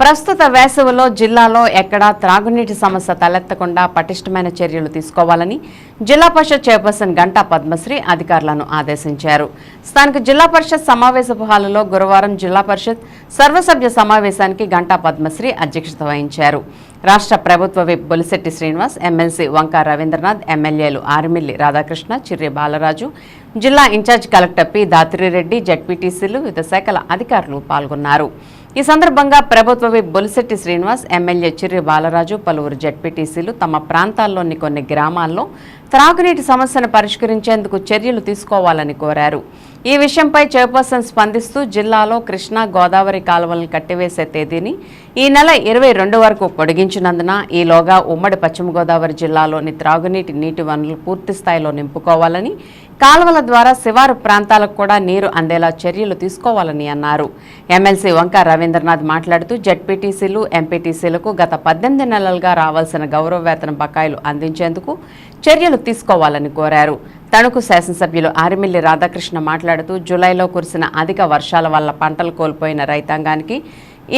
ప్రస్తుత వేసవిలో జిల్లాలో ఎక్కడా త్రాగునీటి సమస్య తలెత్తకుండా పటిష్టమైన చర్యలు తీసుకోవాలని జిల్లా పరిషత్ చైర్పర్సన్ గంటా పద్మశ్రీ అధికారులను ఆదేశించారు. స్థానిక జిల్లా పరిషత్ సమావేశపు హాలులో గురువారం జిల్లా పరిషత్ సర్వసభ్య సమావేశానికి గంటా పద్మశ్రీ అధ్యక్షత వహించారు. రాష్ట్ర ప్రభుత్వ విప్ బొలిశెట్టి శ్రీనివాస్ ఎమ్మెల్సీ వంకా రవీంద్రనాథ్ ఎమ్మెల్యేలు ఆరిమిల్లి రాధాకృష్ణ చిర్రి బాలరాజు జిల్లా ఇన్ఛార్జ్ కలెక్టర్ పి దాత్రిరెడ్డి జడ్పీటీసీలు వివిధ శాఖల అధికారులు పాల్గొన్నారు. ఈ సందర్భంగా ప్రభుత్వవి బొలిశెట్టి శ్రీనివాస్ ఎమ్మెల్యే చిర్రి బాలరాజు పలువురు జడ్పీటీసీలు తమ ప్రాంతాల్లోని కొన్ని గ్రామాల్లో త్రాగునీటి సమస్యను పరిష్కరించేందుకు చర్యలు తీసుకోవాలని కోరారు. ఈ విషయంపై చైర్పర్సన్ స్పందిస్తూ జిల్లాలో కృష్ణా గోదావరి కాలువలను కట్టివేసే తేదీని ఈ నెల ఇరవై రెండు వరకు పొడిగించినందున ఈలోగా ఉమ్మడి పశ్చిమ గోదావరి జిల్లాలోని త్రాగునీటి నీటి వనరులు పూర్తి స్థాయిలో నింపుకోవాలని కాలువల ద్వారా శివారు ప్రాంతాలకు కూడా నీరు అందేలా చర్యలు తీసుకోవాలని అన్నారు. ఎమ్మెల్సీ వంక రవీంద్రనాథ్ మాట్లాడుతూ జడ్పీటీసీలు ఎంపీటీసీలకు గత పద్దెనిమిది నెలలుగా రావాల్సిన గౌరవ వేతన బకాయిలు అందించేందుకు చర్యలు తీసుకోవాలని కోరారు. తణుకు శాసనసభ్యులు ఆరిమిల్లి రాధాకృష్ణ మాట్లాడుతూ జూలైలో కురిసిన అధిక వర్షాల వల్ల పంటలు కోల్పోయిన రైతాంగానికి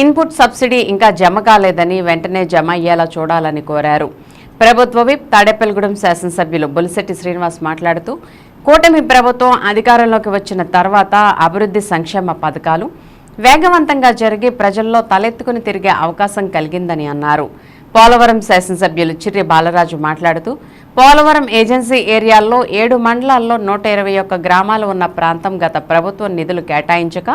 ఇన్పుట్ సబ్సిడీ ఇంకా జమ కాలేదని వెంటనే జమ అయ్యేలా చూడాలని కోరారు. ప్రభుత్వ విప్ తాడేపల్లిగూడెం శాసనసభ్యులు బొలిశెట్టి శ్రీనివాస్ మాట్లాడుతూ కూటమి ప్రభుత్వం అధికారంలోకి వచ్చిన తర్వాత అభివృద్ధి సంక్షేమ పథకాలు వేగవంతంగా జరిగి ప్రజల్లో తలెత్తుకుని తిరిగే అవకాశం కలిగిందని అన్నారు. పోలవరం శాసనసభ్యులు చిర్రి బాలరాజు మాట్లాడుతూ పోలవరం ఏజెన్సీ ఏరియాల్లో ఏడు మండలాల్లో నూట ఇరవై ఒక్క గ్రామాలు ఉన్న ప్రాంతం గత ప్రభుత్వం నిధులు కేటాయించక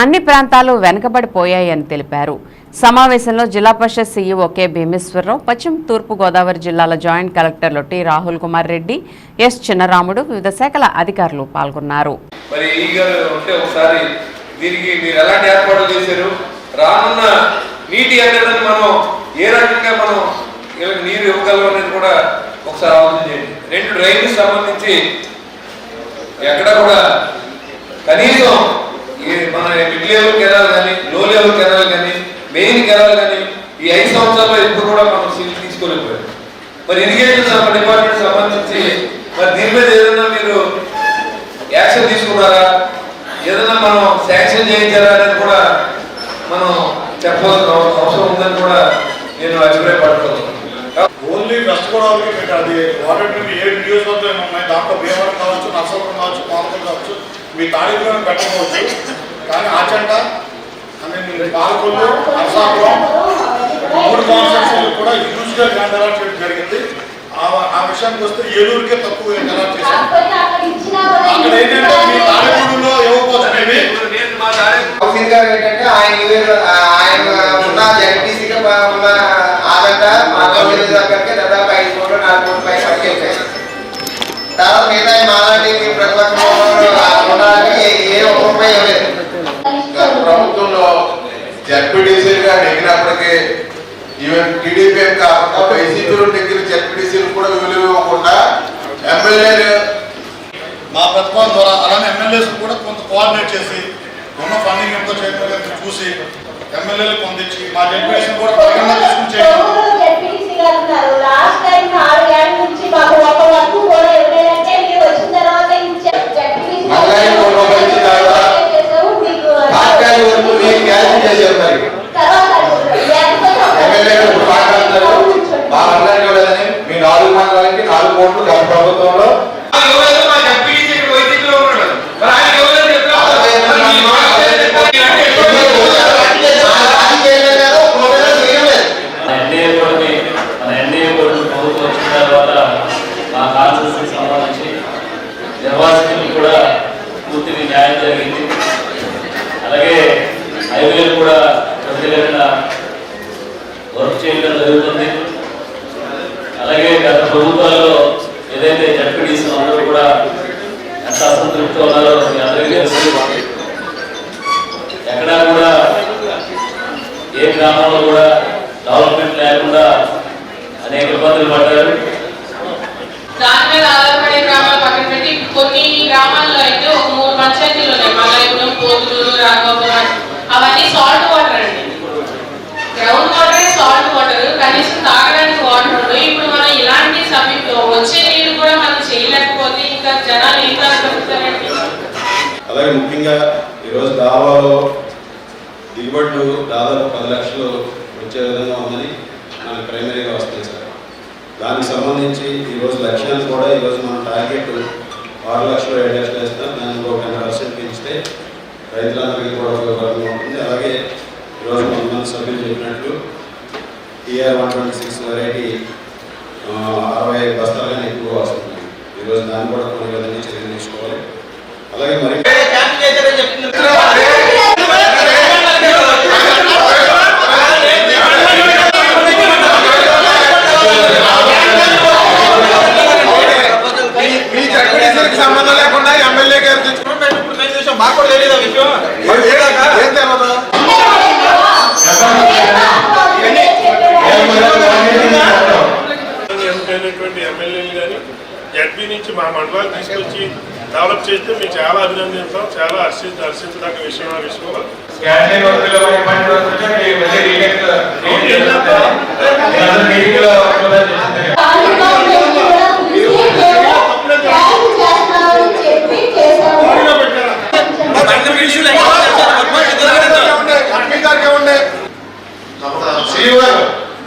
అన్ని ప్రాంతాలు వెనుకబడిపోయాయని తెలిపారు. సమావేశంలో జిల్లా పరిషత్ సీఈఓ కె భీమేశ్వరరావు పశ్చిమ తూర్పు గోదావరి జిల్లాల జాయింట్ కలెక్టర్లు టి రాహుల్ కుమార్ రెడ్డి ఎస్ చిన్నరాముడు వివిధ శాఖల అధికారులు పాల్గొన్నారు. దీనికి మీరు ఎలాంటి ఏర్పాట్లు చేశారు? రానున్న నీటి అనేది మనం ఏ రకంగా మనం వీళ్ళకి నీరు ఇవ్వగలం అనేది కూడా ఒకసారి ఆలోచన చేయండి. రెండు డ్రైన్లు సంబంధించి ఎక్కడ కూడా కనీసం ఈ మన మిడ్ లెవెల్ కెనాల్ కానీ లో లెవెల్ కెనాల్ కానీ మెయిన్ కెనాల్ కానీ ఈ ఐదు సంవత్సరాల్లో ఎప్పుడు కూడా మనం సీల్ తీసుకోలేకపోయాం. మరి ఇరిగేషన్ డిపార్ట్మెంట్ సంబంధించి మరి దీని మీద ఏదైనా మీరు యాక్షన్ తీసుకున్నారా ఏదైనా మనం శాంక్షన్ చేయించారా అనేది కూడా మనం చెప్పాల్సిన అవసరం ఉందని కూడా నేను అభిప్రాయపడుతున్నాను ఓన్లీ వెస్ట్ గోదావరికి పెట్టాలి. వాటర్ ట్యాంక్ ఏడు నియోజకవర్గాలు ఉన్నాయి. దాంట్లో భీమవరం కావచ్చు నర్సాపురం కావచ్చు పాలకొండ కావచ్చు. మీ తారీఖులను పెట్టకపోవచ్చు కానీ ఆచంట అని పాలకొల్లు నర్సాపురం మూడు కాన్స్టిట్యూన్సీలు కూడా హ్యూజ్గా గ్రాండ్ అలాట్ చేయడం జరిగింది. ఆ ఆ విషయానికి వస్తే ఏలూరుకే తక్కువ అలాట్ చేశాం అక్కడ ఏంటంటే మీ తారీఖుల్లో ఇవ్వకపోతే నేను మా దారి కౌన్సిల్ గారు ఏంటంటే ఆయన ఆయన ఉన్న జడ్పీసీగా ఉన్న ఆదంట మా కౌన్సిల్ దగ్గరికి దాదాపు ఐదు కోట్లు నాలుగు కోట్ల పై పట్టి తర్వాత మిగతా మాలాంటి ప్రతిపక్షంలో ఏ- ఏ ఒక్క ప్రభుత్వంలో జడ్పీటీసీలుగా నెగ్గినప్పటికీ ఈవెన్ టీడీపీ కాకుండా వైసీపీలో నెగ్గిన జడ్పీటీసీలు కూడా విలువ ఇవ్వకుండా ఎమ్మెల్యేలు మా ప్రతిపాదన ద్వారా అలానే ఎమ్మెల్యేస్ కూడా కొంత కోఆర్డినేట్ చేసి ఉన్న ఫండింగ్ ఎంతో చేయడం చూసి ఎమ్మెల్యేలు పొందించి మా జడ్పీఎస్సీ కూడా పరిగణన తీసుకుని చేయడం లాస్ట్ టైం నాలుగేళ్ళ నుంచి మాకు ఒక వరకు కూడా ఇవ్వలేదంటే మీరు వచ్చిన తర్వాత ఇచ్చారు మళ్ళీ ఒక రూపాయి ఇచ్చిన తర్వాత పార్టీ వరకు మీరు క్యాన్సిల్ చేశారు మరి ఎమ్మెల్యేలు ఇప్పుడు మాట్లాడతారు మా అందరికీ ఇవ్వలేదని మీ నాలుగు మండలానికి నాలుగు కోట్లు గత ప్రభుత్వంలో ఎవరైనా మా ఎంపీడీసీ ఇక్కడ వైద్యుల్లో ఉన్నాడు మరి ఆయన ఎవరైనా చెప్పారు అరవై ఎనిమిది మంది రాజీ చేయలేదు కదా, ఒక రూపాయి చేయలేదు. మన ఎన్డీఏ కూటమి మన ఎన్డీఏ కూటమి ప్రభుత్వం వచ్చిన తర్వాత మా కాన్స్టిట్యూషన్ సంబంధించి నిర్వాసితులకు కూడా పూర్తిగా న్యాయం జరిగింది అలాగే హైవేలు కూడా ప్రతిగణన వర్క్ చేయడం జరుగుతుంది. అలాగే గత ప్రభుత్వాల్లో ఏదైతే జడ్పీటీసీ అందరూ కూడా ఎంత అసంతృప్తితో ఉన్నారో మీ అందరికీ తెలుసు. ఎక్కడా కూడా ఏ గ్రామంలో కూడా డెవలప్మెంట్ లేకుండా అనేక ఇబ్బందులు పడ్డారు దాని మీద ఆధారపడే గ్రామాలు పక్కన పెట్టి కొన్ని గ్రామాల్లో అయితే ఒక మూడు పంచాయతీలు ఉన్నాయి మలయపురం పోతులూరు రాఘవపురం అవన్నీ సాల్ట్ వాటర్ అండి గ్రౌండ్ వాటర్ సాల్ట్ వాటర్ కనీసం తాగడానికి వాటర్ ఉండవు ఇప్పుడు మనం ఇలాంటి సమీపంలో వచ్చే నీరు కూడా మనం చేయలేకపోతే ఇంకా జనాలు ఏం అలాగే ముఖ్యంగా ఈరోజు దావాలో దిగుబడులు దాదాపు పది లక్షలు వచ్చే విధంగా ఉందని మనకు ప్రైమరీగా వస్తుంది సార్. దానికి సంబంధించి ఈరోజు లక్ష్యాలు కూడా ఈరోజు మన టార్గెట్ ఆరు లక్షలు ఏడు లక్షలు వేస్తాం. దాన్ని ఒక టెన్ పర్సెంట్ పెంచితే రైతులందరికీ కూడా ఉపయోగకరంగా ఉంటుంది. అలాగే ఈరోజు కొంతమంది సభ్యులు చెప్పినట్లు TR one twenty six variety అరవై ఐదు బస్తాలు కానీ ఎక్కువ వస్తుంది ఈరోజు దాన్ని కూడా కొన్ని విధంగా చర్యలు తీసుకోవాలి. అలాగే మరి సంబంధం లేకుండా ఎమ్మెల్యే గారు తెచ్చుకున్నాం మాకు కూడా తెలియదు ఆ విషయం మరి ఏదాకా? ఏం తెలియదు ఎన్నికైనటువంటి ఎమ్మెల్యేలు కానీ జడ్పీ నుంచి మా మండలాలు తీసుకొచ్చి డెవలప్ చేస్తే మేము చాలా అభినందిస్తాం చాలా హర్షించ హర్షించదగ్గ విషయం ఆ విషయంలో చెప్పి చేసాము అడ్మిట్ గారికి ఉండే సీఈఓ గారు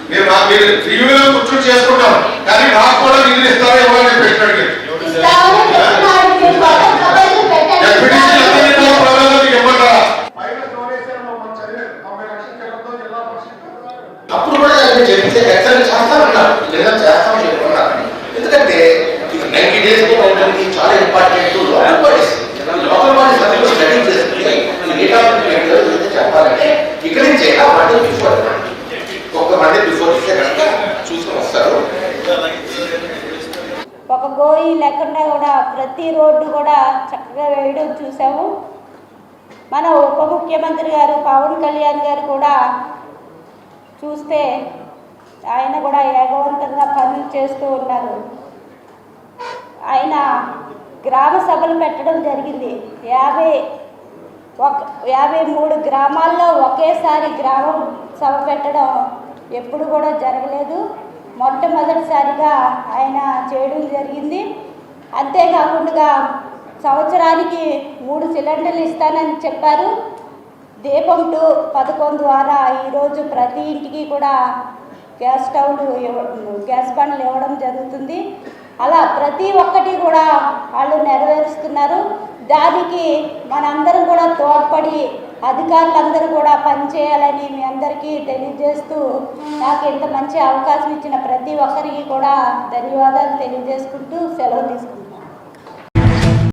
మీరు మా మీరు రివ్యూలో కూర్చొని చేసుకుంటాం కానీ మాకు కూడా నిధులు ఇస్తారో ఇవ్వాలని పెట్టండి ఇస్తామని చెప్తున్నారు మీరు మొత్తం ప్రపోజల్ పెట్టండి జడ్పీటీసీ అధికారులు ప్రజలకు ఇవ్వమంటారా అప్పుడు కూడా నేను చెప్తే ఎక్సలెంట్ చేస్తామన్నారు లేదా చేస్తామని చెప్పుకున్నారు ఎందుకంటే ఇది నైన్టీ డేస్ చాలా important local bodies local bodies అందరూ స్టడీ చేసుకుని ఈ డేటా ఏదైతే చెప్పాలంటే ఇక్కడి నుంచి ఆ మండే బిఫోర్ ఒక మండే బిఫోర్ ఇస్తే కనుక చూసుకొని వస్తారు ఒక గోయి లేకుండా కూడా ప్రతి రోడ్డు కూడా చక్కగా వేయడం చూసాము మన ఉప ముఖ్యమంత్రి గారు పవన్ కళ్యాణ్ గారు కూడా చూస్తే ఆయన కూడా ఏగవంతంగా పనులు చేస్తూ ఉన్నారు. ఆయన గ్రామ సభలు పెట్టడం జరిగింది. యాభై ఒక యాభై మూడు గ్రామాల్లో ఒకేసారి గ్రామం సభ పెట్టడం ఎప్పుడు కూడా జరగలేదు. మొట్టమొదటిసారిగా ఆయన చేయడం జరిగింది. అంతేకాకుండా సంవత్సరానికి మూడు సిలిండర్లు ఇస్తానని చెప్పారు. దీపం టూ పథకం ద్వారా ఈరోజు ప్రతి ఇంటికి కూడా గ్యాస్ స్టవ్లు ఇవ్వ- గ్యాస్ బండ్లు ఇవ్వడం జరుగుతుంది. అలా ప్రతి ఒక్కటి కూడా వాళ్ళు నెరవేరుస్తున్నారు. దానికి మనందరం కూడా తోడ్పడి అధికారులందరూ కూడా పనిచేయాలని మీ అందరికీ తెలియజేస్తూ నాకు ఇంత మంచి అవకాశం ఇచ్చిన ప్రతి ఒక్కరికి కూడా ధన్యవాదాలు తెలియజేసుకుంటూ సెలవు తీసుకుంటాను